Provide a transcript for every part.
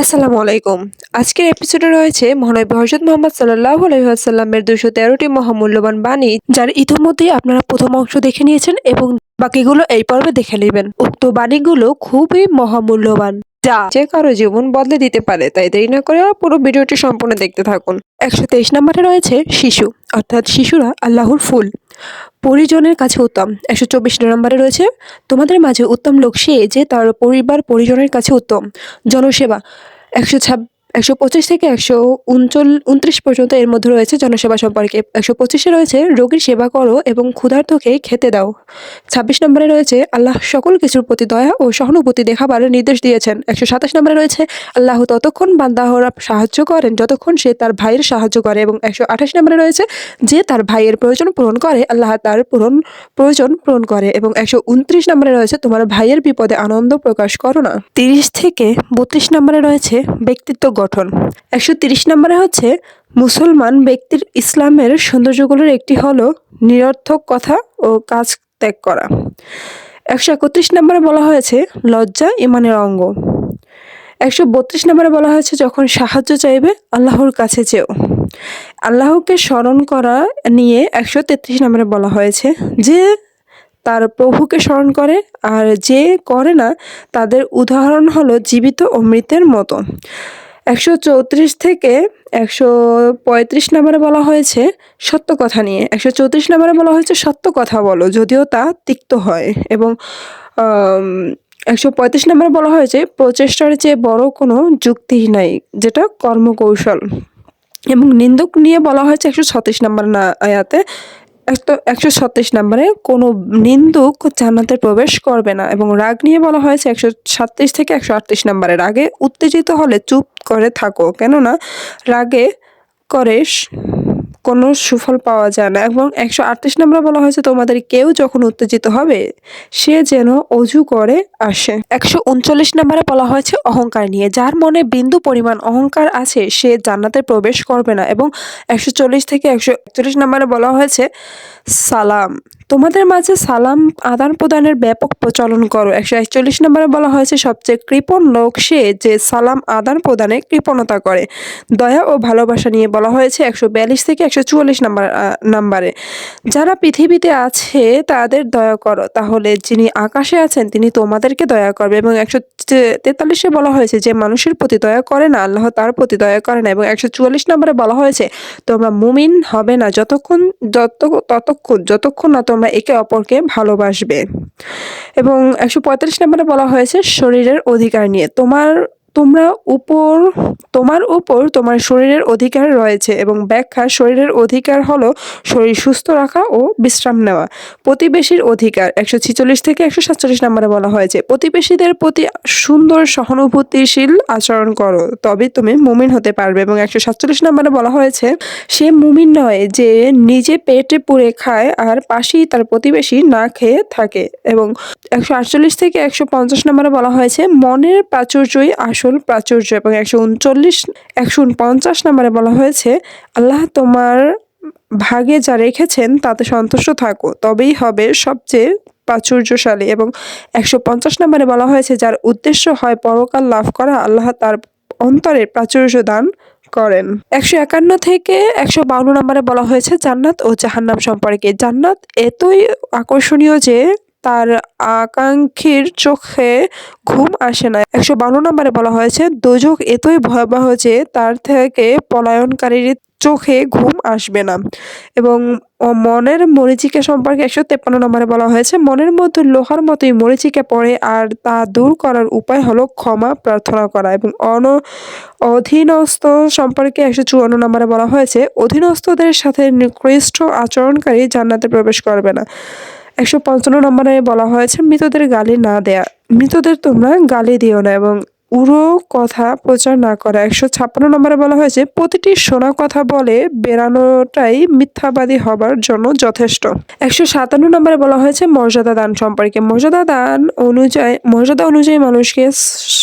আসসালামু আলাইকুম। আজকের এপিসোডে রয়েছে মহানবী হজরত মোহাম্মদ সাল্লাহ আলহিহাসাল্লামের দুশো তেরোটি মহামূল্যবান বাণী, যার ইতিমধ্যেই আপনারা প্রথম অংশ দেখে নিয়েছেন এবং বাকিগুলো এই পর্বে দেখে নেবেন। উক্ত বাণীগুলো খুবই মহামূল্যবান, যা যে কারও জীবন বদলে দিতে পারে, তাই দেরি না করে পুরো ভিডিওটি সম্পূর্ণ দেখতে থাকুন। একশো তেইশ নম্বরে রয়েছে শিশু, অর্থাৎ শিশুরা আল্লাহর ফুল। পরিজনের কাছে উত্তম। একশো চব্বিশ নম্বরে রয়েছে, তোমাদের মাঝে উত্তম লোক সে যে তার পরিবার পরিজনের কাছে উত্তম। জনসেবা, একশো একশো পঁচিশ থেকে একশো উনচল, উনত্রিশ পর্যন্ত এর মধ্যে রয়েছে জনসেবা সম্পর্কে। একশো পঁচিশে রয়েছে, রোগীর সেবা করো এবং ক্ষুধার্তকে খেতে দাও। ছাব্বিশ নম্বরে রয়েছে, আল্লাহ সকল কিছুর প্রতি দয়া ও সহানুভূতি দেখাবার নির্দেশ দিয়েছেন। একশো সাতাশ নম্বরে রয়েছে, আল্লাহ ততক্ষণ বান্দাহরা সাহায্য করেন যতক্ষণ সে তার ভাইয়ের সাহায্য করে। এবং একশো আঠাশ নম্বরে রয়েছে, যে তার ভাইয়ের প্রয়োজন পূরণ করে, আল্লাহ তার পূরণ, প্রয়োজন পূরণ করে। এবং একশো উনত্রিশ নম্বরে রয়েছে, তোমার ভাইয়ের বিপদে আনন্দ প্রকাশ করো না। তিরিশ থেকে বত্রিশ নম্বরে রয়েছে, ব্যক্তিত্ব গঠন একশো তিরিশ নম্বরে হচ্ছে মুসলমান ব্যক্তির ইসলামের সৌন্দর্যগুলোর একটি হলো নিরর্থক কথা ও কাজ ত্যাগ করা। একশো একত্রিশ নম্বরে বলা হয়েছে লজ্জা ইমানের অঙ্গ। একশো বত্রিশ নম্বরে বলা হয়েছে যখন সাহায্য চাইবে আল্লাহর কাছে চেও। আল্লাহকে স্মরণ করা নিয়ে একশো তেত্রিশ নম্বরে বলা হয়েছে যে তার প্রভুকে স্মরণ করে আর যে করে না তাদের উদাহরণ হলো জীবিত ও মৃতের মতো। একশো চৌত্রিশ থেকে একশো পঁয়ত্রিশ নম্বরে বলা হয়েছে সত্য কথা নিয়ে। একশো চৌত্রিশ নম্বরে বলা হয়েছে সত্য কথা বলো, যদিও তা তিক্ত হয়। এবং একশো পঁয়ত্রিশ নম্বরে বলা হয়েছে প্রচেষ্টার চেয়ে বড় কোনো যুক্তি নাই, যেটা কর্মকৌশল। এবং নিন্দুক নিয়ে বলা হয়েছে একশো ছত্রিশ নম্বর না আয়াতে একশো একশো ছত্রিশ নম্বরে কোনো নিন্দুক জান্নাতে প্রবেশ করবে না এবং রাগ নিয়ে বলা হয়েছে একশো সাতত্রিশ থেকে একশো আটত্রিশ নম্বরে। রাগে উত্তেজিত হলে চুপ করে থাকো। কেননা রাগে করে কোনো সুফল পাওয়া যায় না এবং একশো আটত্রিশ নম্বরে বলা হয়েছে, তোমাদের কেউ যখন উত্তেজিত হবে, সে যেন অজু করে আসে। একশো উনচল্লিশ নম্বরে বলা হয়েছে, অহংকার নিয়ে। যার মনে বিন্দু পরিমাণ অহংকার আছে, সে জান্নাতে প্রবেশ করবে না। এবং একশো চল্লিশ থেকে একশো একচল্লিশ নম্বরে বলা হয়েছে, সালাম। তোমাদের মাঝে সালাম আদান প্রদানের ব্যাপক প্রচলন করো। একশো একচল্লিশ নম্বরে বলা হয়েছে, সবচেয়ে কৃপণ লোক সে যে সালাম আদান প্রদানে কৃপণতা করে। দয়া ও ভালোবাসা নিয়ে বলা হয়েছে, একশো বিয়াল্লিশ থেকে একশো চুয়াল্লিশ নাম্বার নাম্বারে। যারা পৃথিবীতে আছে তাদের দয়া করো, তাহলে যিনি আকাশে আছেন তিনি তোমাদেরকে দয়া করবে। এবং একশো তেতাল্লিশে বলা হয়েছে, যে মানুষের প্রতি দয়া করে না, আল্লাহ তার প্রতি দয়া করে না। এবং একশো চুয়াল্লিশ নম্বরে বলা হয়েছে, তোমরা মুমিন হবে না, যতক্ষণ, যত, ততক্ষণ, যতক্ষণ না তোমরা একে অপরকে ভালোবাসবে। এবং একশো পঁয়তাল্লিশ নম্বরে বলা হয়েছে শরীরের অধিকার নিয়ে। তোমার তোমরা উপর, তোমার উপর তোমার শরীরের অধিকার রয়েছে এবং ব্যাখ্যা শরীরের অধিকার হলো শরীর সুস্থ রাখা ও বিশ্রাম নেওয়া। প্রতিবেশীর অধিকার, একশো ছিচল্লিশ থেকে একশো সাতচল্লিশ নম্বরে বলা হয়েছে, প্রতিবেশীদের প্রতি সুন্দর সহানুভূতিশীল আচরণ করো, তবে তুমি মুমিন হতে পারবে এবং একশো সাতচল্লিশ নম্বরে বলা হয়েছে, সে মুমিন নয় যে নিজে পেটে পুড়ে খায় আর পাশেই তার প্রতিবেশী না খেয়ে থাকে এবং একশো আটচল্লিশ থেকে একশো পঞ্চাশ নম্বরে বলা হয়েছে, মনের প্রাচুর্যই আসল প্রাচুর্য এবং একশো উনচল্লিশ, একশো উনপঞ্চাশ নম্বরে বলা হয়েছে, আল্লাহ তোমার ভাগে যা রেখেছেন তাতে সন্তুষ্ট থাকো। তবেই হবে সবচেয়ে প্রাচুর্যশালী। এবং একশো পঞ্চাশ নম্বরে বলা হয়েছে, যার উদ্দেশ্য হয় পরকাল লাভ করা, আল্লাহ তার অন্তরে প্রাচুর্য দান করেন। একশো একান্ন থেকে একশো বাউন্ন নম্বরে বলা হয়েছে, জান্নাত ও জাহান্নাম সম্পর্কে। জান্নাত এতই আকর্ষণীয় যে তার আকাঙ্ক্ষীর চোখে ঘুম আসে না একশো বাউন্ন নম্বরে বলা হয়েছে দোজক এতই ভয়াবহ যে তার থেকে পলায়নকারীর চোখে ঘুম আসবে না। এবং মনের মরিচিকা সম্পর্কে একশো তেপ্পান্ন নম্বরে বলা হয়েছে, মনের মধ্যে লোহার মতোই মরিচিকা পড়ে আর তা দূর করার উপায় হলো ক্ষমা প্রার্থনা করা। এবং অন, অধীনস্থ সম্পর্কে একশো চুয়ান্ন নম্বরে বলা হয়েছে, অধীনস্থদের সাথে নিকৃষ্ট আচরণকারী জান্নাতে প্রবেশ করবে না। একশো পঞ্চান্ন নম্বরে বলা হয়েছে, মৃতদের গালি না দেয়া। মৃতদের তোমরা গালি দিও না এবং উড়ো কথা প্রচার না করা। একশো ছাপ্পান্ন নম্বরে বলা হয়েছে, প্রতিটি শোনা কথা বলে বেরানোটাই মিথ্যাবাদী হবার জন্য যথেষ্ট। একশো সাতান্ন নম্বরে বলা হয়েছে, মর্যাদা দান সম্পর্কে। মর্যাদা দান অনুযায়ী, মর্যাদা অনুযায়ী মানুষকে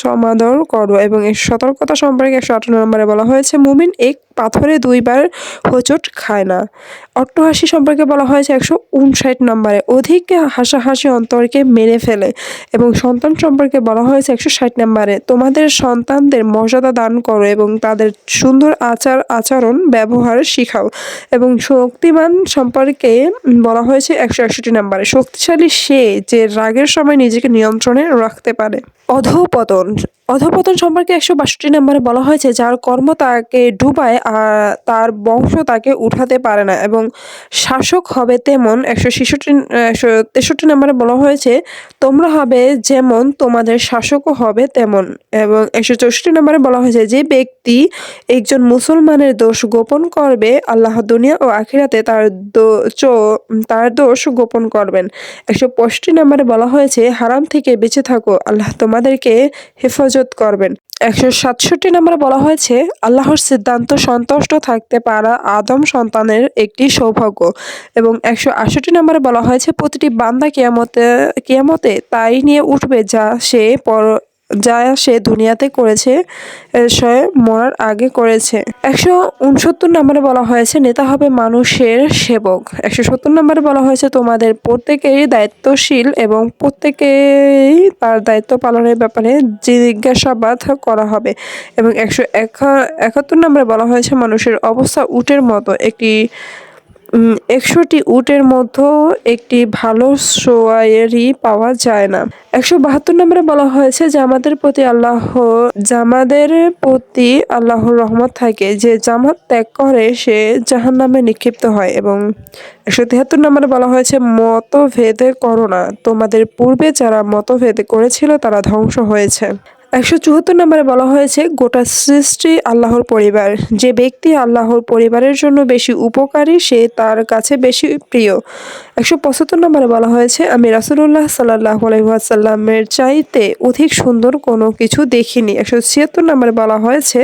সমাদর করো এবং সতর্কতা সম্পর্কে একশো আটান্ন নম্বরে বলা হয়েছে, মুমিন এক পাথরে দুইবার হোঁচট খায় না। অট্টহাসি সম্পর্কে বলা হয়েছে একশো উনষাট নম্বরে অধিক হাসাহাসি অন্তরকে মেরে ফেলে এবং সন্তান সম্পর্কে বলা হয়েছে একশো ষাট নম্বরে তোমাদের সন্তানদের মর্যাদা দান করো এবং তাদের সুন্দর আচার, আচরণ, ব্যবহার শিখাও এবং শক্তিমান সম্পর্কে বলা হয়েছে একশো একষট্টি নম্বরে। শক্তিশালী সে যে রাগের সময় নিজেকে নিয়ন্ত্রণে রাখতে পারে। অধপতন। অধপতন সম্পর্কে একশো বাষট্টি নম্বরে বলা হয়েছে, যার কর্ম তাকে ডুবায় তার বংশ তাকে উঠাতে পারে না এবং শাসক হবে তেমন একশো ছেষট্টি, একশো তেষট্টি নম্বরে বলা হয়েছে, তোমরা হবে যেমন তোমাদের শাসকও হবে তেমন। এবং একশো চৌষট্টি নম্বরে বলা হয়েছে, যে ব্যক্তি একজন মুসলমানের দোষ গোপন করবে, আল্লাহ দুনিয়া ও আখিরাতে তার তার দোষ গোপন করবেন। একশো পঁয়ষট্টি নম্বরে বলা হয়েছে, হারাম থেকে বেঁচে থাকো, আল্লাহ তোমাদেরকে হেফাজত করবেন। একশো সাতষট্টি নম্বরে বলা হয়েছে, আল্লাহর সিদ্ধান্ত সন্তুষ্ট থাকতে পারা আদম সন্তানের একটি সৌভাগ্য। এবং একশো আটষট্টি নম্বরে বলা হয়েছে, প্রতিটি বান্দা কেয়ামতে কেয়ামতে তাই নিয়ে উঠবে যা সে পর যা সে দুনিয়াতে করেছে সে মরার আগে করেছে। একশো উনসত্তর নম্বরে বলা হয়েছে, নেতা হবে মানুষের সেবক। একশো সত্তর নম্বরে বলা হয়েছে, তোমাদের প্রত্যেকেই দায়িত্বশীল এবং প্রত্যেকেই তার দায়িত্ব পালনের ব্যাপারে জিজ্ঞাসাবাদ করা হবে। এবং একশো একাত্তর নম্বরে বলা হয়েছে, মানুষের অবস্থা উটের মতো। একটি একশোটি উটের মধ্যে একটি ভালো সোয়ারি পাওয়া যায় না। একশো বাহাত্তর নম্বরে বলা হয়েছে, জামাতের প্রতি আল্লাহ জামাদের প্রতি আল্লাহর রহমত থাকে। যে জামাত ত্যাগ করে, সে জাহান নামে নিক্ষিপ্ত হয় এবং একশো তিয়াত্তর নম্বরে বলা হয়েছে, মতভেদে করো না। তোমাদের পূর্বে যারা মতভেদ করেছিল, তারা ধ্বংস হয়েছে। একশো চুয়াত্তর নম্বরে বলা হয়েছে, গোটা সৃষ্টি আল্লাহর পরিবার। যে ব্যক্তি আল্লাহর পরিবারের জন্য বেশি উপকারী, সে তার কাছে বেশি প্রিয়। একশো পঁচাত্তর নম্বরে বলা হয়েছে, আমি রাসুলুল্লাহ সাল্লাহ আলহাসাল্লামের চাইতে অধিক সুন্দর কোনো কিছু দেখিনি। একশো ছিয়াত্তর নম্বরে বলা হয়েছে,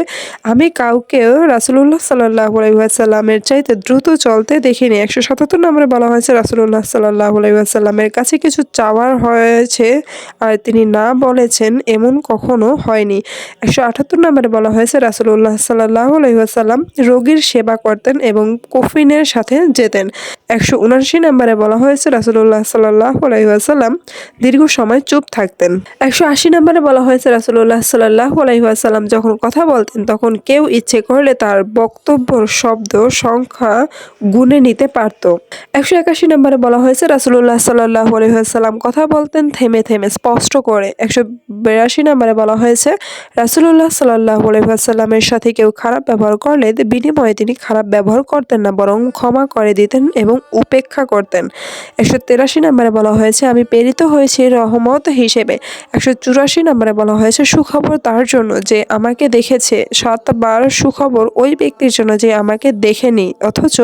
আমি কাউকেও রাসুলুল্লাহ সাল্লাহ আলহাসাল্লামের চাইতে দ্রুত চলতে দেখিনি। একশো সাতাত্তর নম্বরে বলা হয়েছে, রাসুলুল্লাহ সাল্লাহ আলহাসাল্লামের কাছে কিছু চাওয়ার হয়েছে আর তিনি না বলেছেন এমন কখনো হয়নি। একশো আটাত্তর নম্বরে বলা হয়েছে, রাসুলুল্লাহ সাল্লাহ আলহিহাসাল্লাম রোগীর সেবা করতেন এবং কফিনের সাথে যেতেন। একশো উনআশি নম্বরে বলা হয়েছে রাসুলুল্লাহ সাল্লাহ দীর্ঘ সময় চুপ থাকতেন। একশো আশি নম্বরে বলা হয়েছে রাসুলুল্লাহ সাল্লাহ আলহিহাসাল্লাম যখন কথা বলতেন, তখন কেউ ইচ্ছে করলে তার বক্তব্যর শব্দ, সংখ্যা গুনে নিতে পারত। একশো একাশি নম্বরে বলা হয়েছে রাসুলুল্লাহ সাল্লাহ আলহিহাসাল্লাম কথা বলতেন থেমে থেমে, স্পষ্ট করে। একশো বিরাশি নম্বরে বলা হয়েছে রাসুলুল্লাহ সাল্লাহ আলহিহাসাল্লামের সাথে কেউ খারাপ ব্যবহার করলে বিনিময়ে তিনি খারাপ ব্যবহার করতেন না, বরং ক্ষমা করে দিতেন এবং উপেক্ষা করতেন। একশো তেরাশি নম্বরে বলা হয়েছে, আমি প্রেরিত হয়েছি রহমত হিসেবে। একশো চুরাশি নম্বরে বলা হয়েছে, সুখবর তার জন্য যে আমাকে দেখেছে। সাতবার সুখবর ওই ব্যক্তির জন্য যে আমাকে দেখেনি, অথচ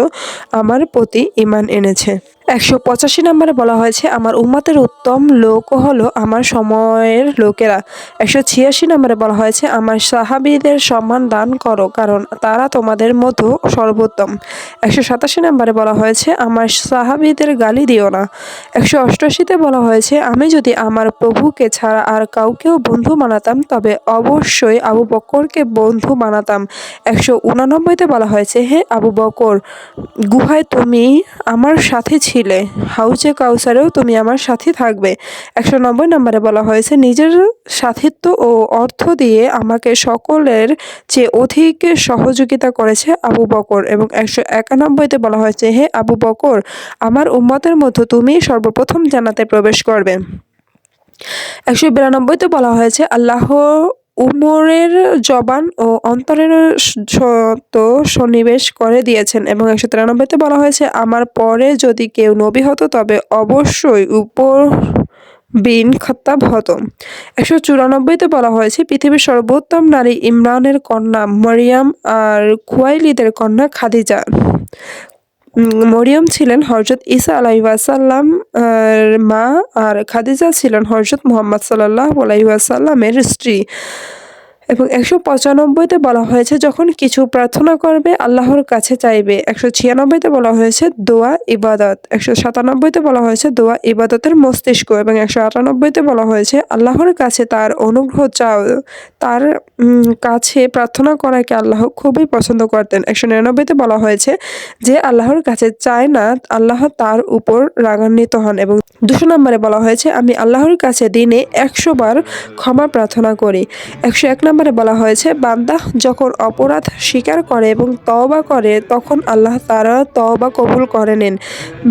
আমার প্রতি ইমান এনেছে। একশো পঁচাশি নম্বরে বলা হয়েছে, আমার উম্মতের উত্তম লোক হলো আমার সময়ের লোকেরা। একশো ছিয়াশি নম্বরে বলা হয়েছে, আমার সাহাবিদের সম্মান দান করো, কারণ তারা তোমাদের মতো সর্বোত্তম। একশো সাতাশি নম্বরে বলা হয়েছে, আমার সাহাবিদের গালি দিও না। একশো অষ্টআশিতে বলা হয়েছে, আমি যদি আমার প্রভুকে ছাড়া আর কাউকেও বন্ধু বানাতাম, তবে অবশ্যই আবু বকরকে বন্ধু বানাতাম। একশো উনানব্বইতে বলা হয়েছে, হে আবু বকর গুহায় তুমি আমার সাথে ছিলে? হাউজে কাউসারেও তুমি আমার সাথে থাকবে। একশো নব্বই নম্বরে বলা হয়েছে, নিজের সাথিত্ব ও অর্থ দিয়ে আমাকে সকলের চেয়ে অধিক সহযোগিতা করেছে আবু বকর এবং একশো একানব্বইতে বলা হয়েছে, হে আবু বকর, আমার উম্মতের মধ্যে তুমি সর্বপ্রথম জানাতে প্রবেশ করবে। একশো বিরানব্বইতে বলা হয়েছে, আল্লাহ উমরের জবান ও অন্তরের শত সন্নিবেশ করে দিয়েছেন এবং একশো তিরানব্বইতে বলা হয়েছে, আমার পরে যদি কেউ নবী হতো, তবে অবশ্যই উপর বিন খত্তাব হতো। একশো চুরানব্বইতে বলা হয়েছে, পৃথিবীর সর্বোত্তম নারী ইমরানের কন্যা মরিয়াম আর খুয়াইলিদের কন্যা খাদিজা। মরিয়ম ছিলেন হজরত ঈসা আলাইসাল্লাম মা আর খাদিজা ছিলেন হজরত মোহাম্মদ সাল্লাহ আলাইসাল্লামের স্ত্রী। এবং একশো পঁচানব্বইতে বলা হয়েছে, যখন কিছু প্রার্থনা করবে, আল্লাহর কাছে চাইবে। একশো ছিয়ানব্বইতে বলা হয়েছে, দোয়া, ইবাদত। একশো সাতানব্বইতে বলা হয়েছে, দোয়া, ইবাদতের মস্তিষ্ক। এবং একশো আটানব্বইতে বলা হয়েছে, আল্লাহর কাছে তার অনুগ্রহ চাও। তার কাছে প্রার্থনা করাকে আল্লাহ খুবই পছন্দ করতেন। একশো নিরানব্বইতে বলা হয়েছে যে, আল্লাহর কাছে চায় না, আল্লাহ তার উপর রাগান্বিত হন। এবং দুশো নম্বরে বলা হয়েছে, আমি আল্লাহর কাছে দিনে একশো বার ক্ষমা প্রার্থনা করি। একশো এক নম্বরে বলা হয়েছে, বান্দা যখন অপরাধ স্বীকার করে এবং তওবা করে, তখন আল্লাহ তারা তওবা কবুল করে নেন।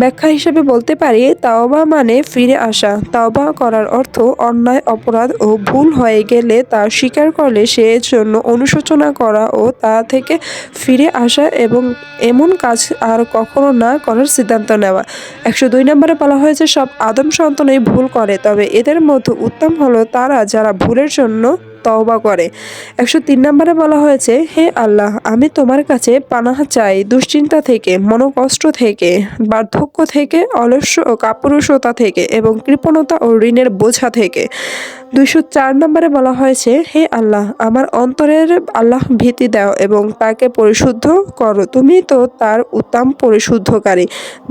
ব্যাখ্যা হিসেবে বলতে পারি, তাওবা মানে ফিরে আসা। তাওবা করার অর্থ অন্যায়, অপরাধ ও ভুল হয়ে গেলে তা স্বীকার করলে সে জন্য অনুশোচনা করা ও তা থেকে ফিরে আসা এবং এমন কাজ আর কখনো না করার সিদ্ধান্ত নেওয়া। একশো দুই নম্বরে বলা হয়েছে, সব আদম সন্তানই ভুল করে, তবে এদের মধ্যে উত্তম হলো তারা যারা ভুলের জন্য তওবা করে। একশো তিন নম্বরে বলা হয়েছে, হে আল্লাহ, আমি তোমার কাছে পানাহ চাই দুশ্চিন্তা থেকে, মনোকষ্ট থেকে, বার্ধক্য থেকে অলস্য ও কাপুরুষতা থেকে এবং কৃপণতা ও ঋণের বোঝা থেকে। দুইশো চার নম্বরে বলা হয়েছে, হে আল্লাহ, আমার অন্তরের আল্লাহ ভীতি দাও এবং তাকে পরিশুদ্ধ করো। তুমি তো তার উত্তম পরিশুদ্ধকারী।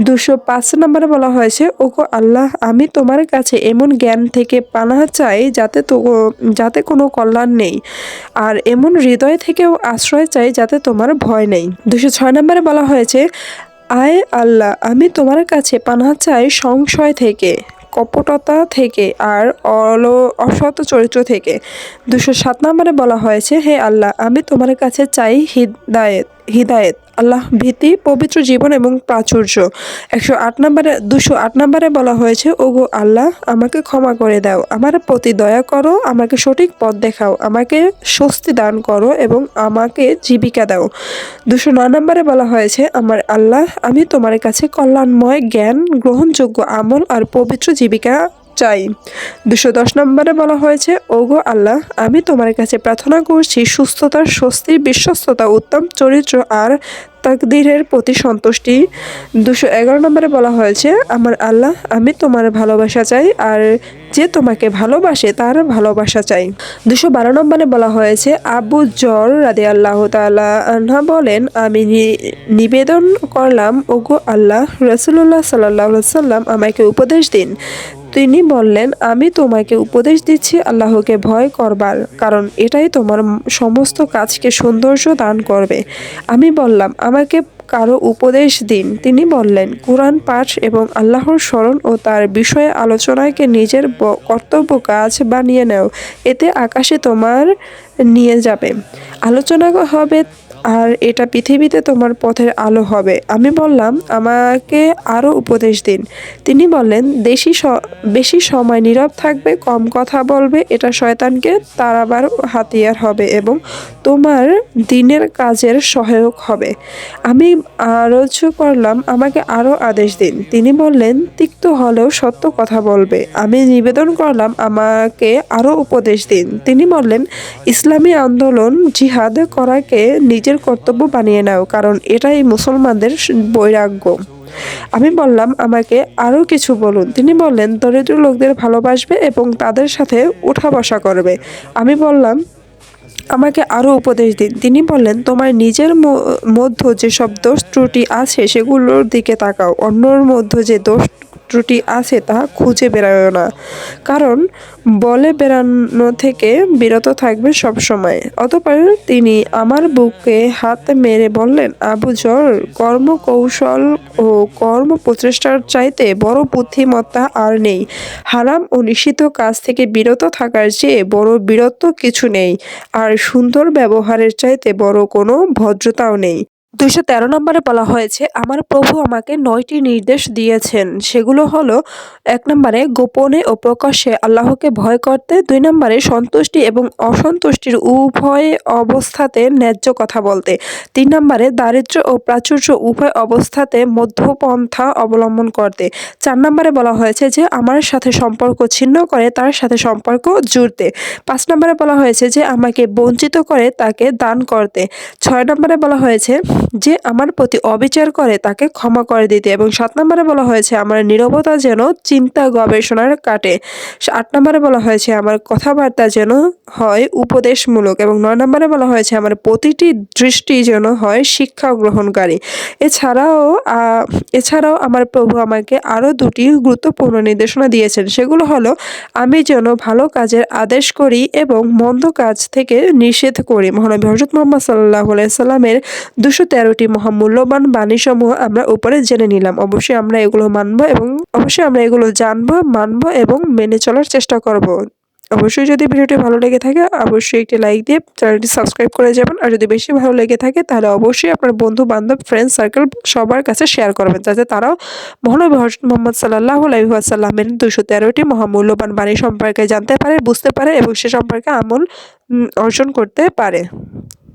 দুশো পাঁচ নম্বরে বলা হয়েছে, ওগো আল্লাহ, আমি তোমার কাছে এমন জ্ঞান থেকে পানাহ চাই যাতে তো, যাতে কোনো কল্যাণ নেই, আর এমন হৃদয় থেকেও আশ্রয় চাই যাতে তোমার ভয় নেই। দুশো ছয় নম্বরে বলা হয়েছে, আয় আল্লাহ, আমি তোমার কাছে পানাহ চাই সংশয় থেকে। কপটতা থেকে আর অল, অসৎ চরিত্র থেকে। দুশো সাত নম্বরে বলা হয়েছে, হে আল্লাহ, আমি তোমার কাছে চাই হিদায়েত হিদায়েত। আল্লাহ ভীতি, পবিত্র জীবন এবং প্রাচুর্য। একশো আট নম্বরে, দুশো আট নম্বরে বলা হয়েছে, ওগো আল্লাহ, আমাকে ক্ষমা করে দাও। আমার প্রতি দয়া করো, আমাকে সঠিক পথ দেখাও। আমাকে স্বস্তি দান করো এবং আমাকে জীবিকা দাও। দুশো নয় নম্বরে বলা হয়েছে, আমার আল্লাহ, আমি তোমার কাছে কল্যাণময় জ্ঞান, গ্রহণযোগ্য আমল আর পবিত্র জীবিকা চাই। দুশো দশ নম্বরে বলা হয়েছে, ওগো আল্লাহ, আমি তোমার কাছে প্রার্থনা করছি, সুস্থতার স্বস্তি, বিশ্বস্ততা, উত্তম চরিত্র আর তাকদিরের প্রতি সন্তুষ্টি। দুশো এগারো নম্বরে বলা হয়েছে, আমার আল্লাহ, আমি তোমার ভালোবাসা চাই আর যে তোমাকে ভালোবাসে তার ভালোবাসা চাই। দুশো বারো নম্বরে বলা হয়েছে, আবু জর রাদে আল্লাহ তালা আনহা বলেন, আমি নিবেদন করলাম, ওগো আল্লাহ রসুল্লাহ সাল্লাহ সাল্লাম আমাকে উপদেশ দিন। তিনি বললেন, আমি তোমাকে উপদেশ দিচ্ছি, আল্লাহকে ভয় করবার, কারণ এটাই তোমার সমস্ত কাজকে সৌন্দর্য দান করবে। আমি বললাম, আমাকে কারও উপদেশ দিন। তিনি বললেন, কোরআন পাঠ এবং আল্লাহর স্মরণ ও তার বিষয়ে আলোচনাকে নিজের কর্তব্য কাজ বানিয়ে নাও। এতে আকাশে তোমার নিয়ে যাবে। আলোচনা হবে আর এটা পৃথিবীতে তোমার পথের আলো হবে। আমি বললাম, আমাকে আরও উপদেশ দিন। তিনি বললেন দেশি বেশি সময় নীরব থাকবে, কম কথা বলবে, এটা শয়তানকে তাড়াবার হাতিয়ার হবে এবং তোমার দিনের কাজের সহায়ক হবে। আমি আরোচ করলাম, আমাকে আরও আদেশ দিন। তিনি বললেন, তিক্ত হলেও সত্য কথা বলবে। আমি নিবেদন করলাম, আমাকে আরও উপদেশ দিন। তিনি বললেন, ইসলামী আন্দোলন জিহাদ করাকে নিজের কর্তব্য বানিয়ে নাও, কারণ এটাই মুসলমানদের বৈরাগ্য। আমি বললাম, আমাকে আরও কিছু বলুন। তিনি বললেন, দরিদ্র লোকদের ভালোবাসবে এবং তাদের সাথে উঠা বসা করবে। আমি বললাম, আমাকে আরও উপদেশ দিন। তিনি বললেন, তোমার নিজের মধ্যে যেসব দোষ ত্রুটি আছে, সেগুলোর দিকে তাকাও। অন্যর মধ্যে যে দোষ ত্রুটি আছে তা খুঁজে বেড়ায় না। কারণ, বলে বেড়ানো থেকে বিরত থাকবে সব সময়। অতপর তিনি আমার বুকে হাত মেরে বললেন, আবু জর, কর্মকৌশল ও কর্ম প্রচেষ্টার চাইতে বড় বুদ্ধিমত্তা আর নেই। হারাম ও নিষিদ্ধ কাজ থেকে বিরত থাকার চেয়ে বড় বীরত্ব কিছু নেই। আর সুন্দর ব্যবহারের চাইতে বড় কোনো ভদ্রতাও নেই। দুইশো তেরো নম্বরে বলা হয়েছে, আমার প্রভু আমাকে নয়টি নির্দেশ দিয়েছেন। সেগুলো হলো, এক নম্বরে গোপনে ও প্রকাশ্যে আল্লাহকে ভয় করতে, দুই নম্বরে সন্তুষ্টি এবং অসন্তুষ্টির উভয় অবস্থাতে ন্যায্য কথা বলতে। তিন নম্বরে দারিদ্র্য ও প্রাচুর্য উভয় অবস্থাতে মধ্যপন্থা অবলম্বন করতে। চার নম্বরে বলা হয়েছে যে, আমার সাথে সম্পর্ক ছিন্ন করে, তার সাথে সম্পর্ক জুড়তে। পাঁচ নম্বরে বলা হয়েছে যে, আমাকে বঞ্চিত করে তাকে দান করতে। ছয় নম্বরে বলা হয়েছে যে আমার প্রতি অবিচার করে তাকে ক্ষমা করে দিতে। এবং সাত নম্বরে বলা হয়েছে, আমার নীরবতা যেন চিন্তা গবেষণার কাটে। আট নম্বরে বলা হয়েছে, আমার কথাবার্তা যেন হয় উপদেশমূলক। এবং নয় নম্বরে বলা হয়েছে, আমার প্রতিটি দৃষ্টি যেন হয় শিক্ষা গ্রহণকারী। এছাড়াও এছাড়াও আমার প্রভু আমাকে আরও দুটি গুরুত্বপূর্ণ নির্দেশনা দিয়েছেন। সেগুলো হলো, আমি যেন ভালো কাজের আদেশ করি এবং মন্দ কাজ থেকে নিষেধ করি। মহানবী হজরত মোহাম্মদ সাল্লাহ সাল্লামের দুশো তেরোটি মহামূল্যবান বাণীসমূহ আমরা উপরে জেনে নিলাম। অবশ্যই আমরা এগুলো মানব এবং অবশ্যই আমরা এগুলো জানব, মানব এবং মেনে চলার চেষ্টা করব। অবশ্যই যদি ভিডিওটি ভালো লেগে থাকে, অবশ্যই একটি লাইক দিয়ে চ্যানেলটি সাবস্ক্রাইব করে যাবেন। আর যদি বেশি ভালো লেগে থাকে, তাহলে অবশ্যই আপনার বন্ধু বান্ধব ফ্রেন্ড সার্কেল সবার কাছে শেয়ার করবেন, যাতে তারাও মহানবী হজরত মোহাম্মদ সাল্লাহ আলাইসাল্লামের দুশো তেরোটি মহামূল্যবান বাণী সম্পর্কে জানতে পারে, বুঝতে পারে এবং সে সম্পর্কে আমল অর্জন করতে পারে।